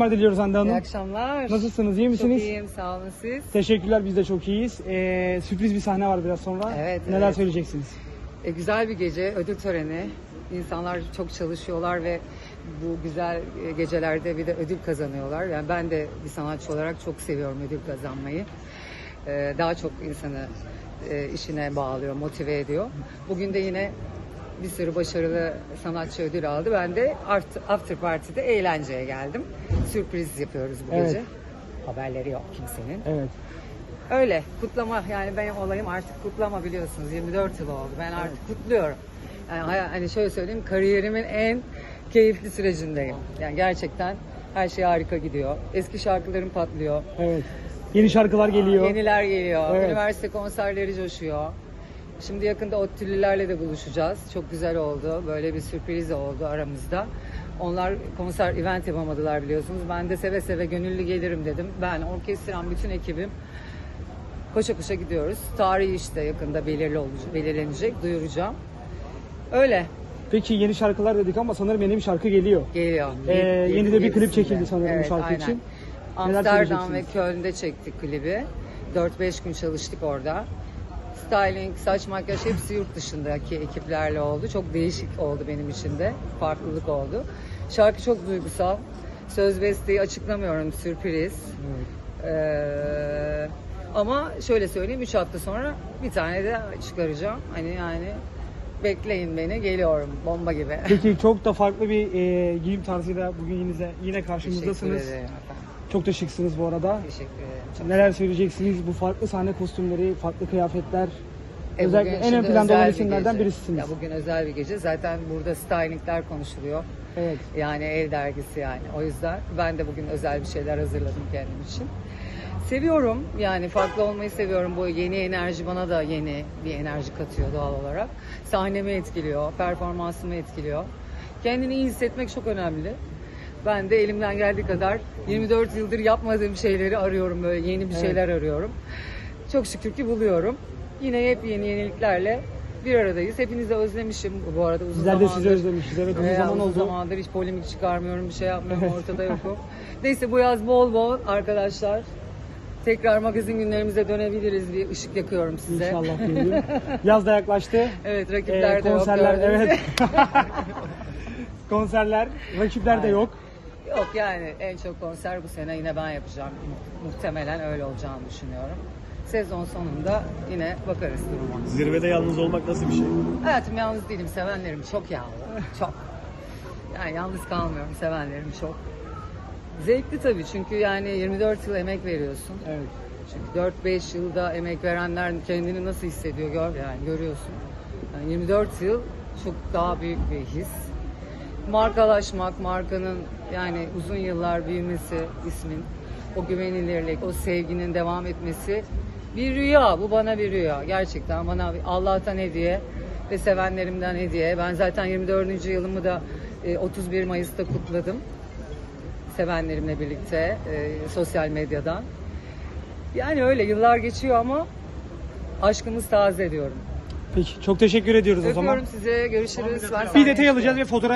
akşamlar diliyoruz Hande İyi Hanım. akşamlar. Nasılsınız, iyi misiniz? Çok iyiyim, sağ olun siz. Teşekkürler, biz de çok iyiyiz. Ee, sürpriz bir sahne var biraz sonra. Evet, Neler evet. söyleyeceksiniz? E, güzel bir gece, ödül töreni. İnsanlar çok çalışıyorlar ve bu güzel e, gecelerde bir de ödül kazanıyorlar. Yani ben de bir sanatçı olarak çok seviyorum ödül kazanmayı. E, daha çok insanı e, işine bağlıyor, motive ediyor. Bugün de yine bir sürü başarılı sanatçı ödül aldı. Ben de after party'de eğlenceye geldim. Sürpriz yapıyoruz bu Evet. gece. Haberleri yok kimsenin. Evet. Öyle kutlama yani benim olayım artık kutlama biliyorsunuz 24 yıl oldu ben artık kutluyorum. Yani hani şöyle söyleyeyim kariyerimin en keyifli sürecindeyim. Yani gerçekten her şey harika gidiyor. Eski şarkılarım patlıyor. Evet. Yeni şarkılar geliyor. Yeniler geliyor. Evet. Üniversite konserleri coşuyor. Şimdi yakında ODTÜ'lülerle de buluşacağız. Çok güzel oldu. Böyle bir sürpriz oldu aramızda. Onlar konser, event yapamadılar biliyorsunuz. Ben de seve seve gönüllü gelirim dedim. Ben, orkestram, bütün ekibim koşa koşa gidiyoruz. Tarihi işte yakında belirli olacak, belirlenecek, duyuracağım. Öyle Peki yeni şarkılar dedik ama sanırım yeni bir şarkı geliyor. geliyor. Ee, Yedi- yeni de bir klip çekildi sanırım bu evet, şarkı aynen. için. Amsterdam ve? Köln'de çektik klibi. 4-5 gün çalıştık orada. Styling, saç makyaj hepsi yurt dışındaki ekiplerle oldu. Çok değişik oldu benim için de. Farklılık oldu. Şarkı çok duygusal. Söz besteyi açıklamıyorum, sürpriz. Evet. Ee, ama şöyle söyleyeyim 3 hafta sonra bir tane de çıkaracağım. Hani yani bekleyin beni geliyorum bomba gibi. Peki çok da farklı bir e, giyim tarzıyla bugün yine, yine Teşekkür karşımızdasınız. ederim efendim. Çok da şıksınız bu arada. Teşekkür ederim. Çok Neler söyleyeceksiniz? Bu farklı sahne kostümleri, farklı kıyafetler. E, Özellikle bugün en ön şimdi planda olan özel bir isimlerden gece. birisiniz. Ya bugün özel bir gece. Zaten burada stylingler konuşuluyor. Evet. Yani ev dergisi yani. O yüzden ben de bugün özel bir şeyler hazırladım kendim için. Seviyorum yani farklı olmayı seviyorum. Bu yeni enerji bana da yeni bir enerji katıyor doğal olarak. Sahnemi etkiliyor, performansımı etkiliyor. Kendini iyi hissetmek çok önemli. Ben de elimden geldiği kadar 24 yıldır yapmadığım şeyleri arıyorum böyle yeni bir şeyler arıyorum. Çok şükür ki buluyorum. Yine hep yeni yeniliklerle bir aradayız. Hepinizi özlemişim bu arada uzun Bizler de sizi zamandır. özlemişiz. Evet uzun Ee, zaman uzun oldu. zamandır hiç polemik çıkarmıyorum, bir şey yapmıyorum, ortada yokum. Neyse bu yaz bol bol arkadaşlar. Tekrar magazin günlerimize dönebiliriz. Bir ışık yakıyorum size. İnşallah diyelim. Yaz da yaklaştı. Evet Ee, rakipler de yok. evet. konserler, rakipler de Aynen. yok. Yok yani en çok konser bu sene yine ben yapacağım. Mu- Muhtemelen öyle olacağını düşünüyorum. Sezon sonunda yine bakarız duruma. Zirvede yalnız olmak nasıl bir şey? Hayatım yalnız değilim. Sevenlerim çok yağlı. Çok. Yani yalnız kalmıyorum. Sevenlerim çok. Zevkli tabii çünkü yani 24 yıl emek veriyorsun. Evet. Çünkü 4-5 yılda emek verenler kendini nasıl hissediyor gör yani görüyorsun. Yani 24 yıl çok daha büyük bir his. Markalaşmak, markanın yani uzun yıllar büyümesi ismin, o güvenilirlik, o sevginin devam etmesi bir rüya. Bu bana bir rüya. Gerçekten bana bir Allah'tan hediye ve sevenlerimden hediye. Ben zaten 24. yılımı da e, 31 Mayıs'ta kutladım. Sevenlerimle birlikte e, sosyal medyadan. Yani öyle yıllar geçiyor ama aşkımız taze diyorum. Peki çok teşekkür ediyoruz o zaman. Öpüyorum size. Görüşürüz. Ben Bir detay alacağız ve fotoğraf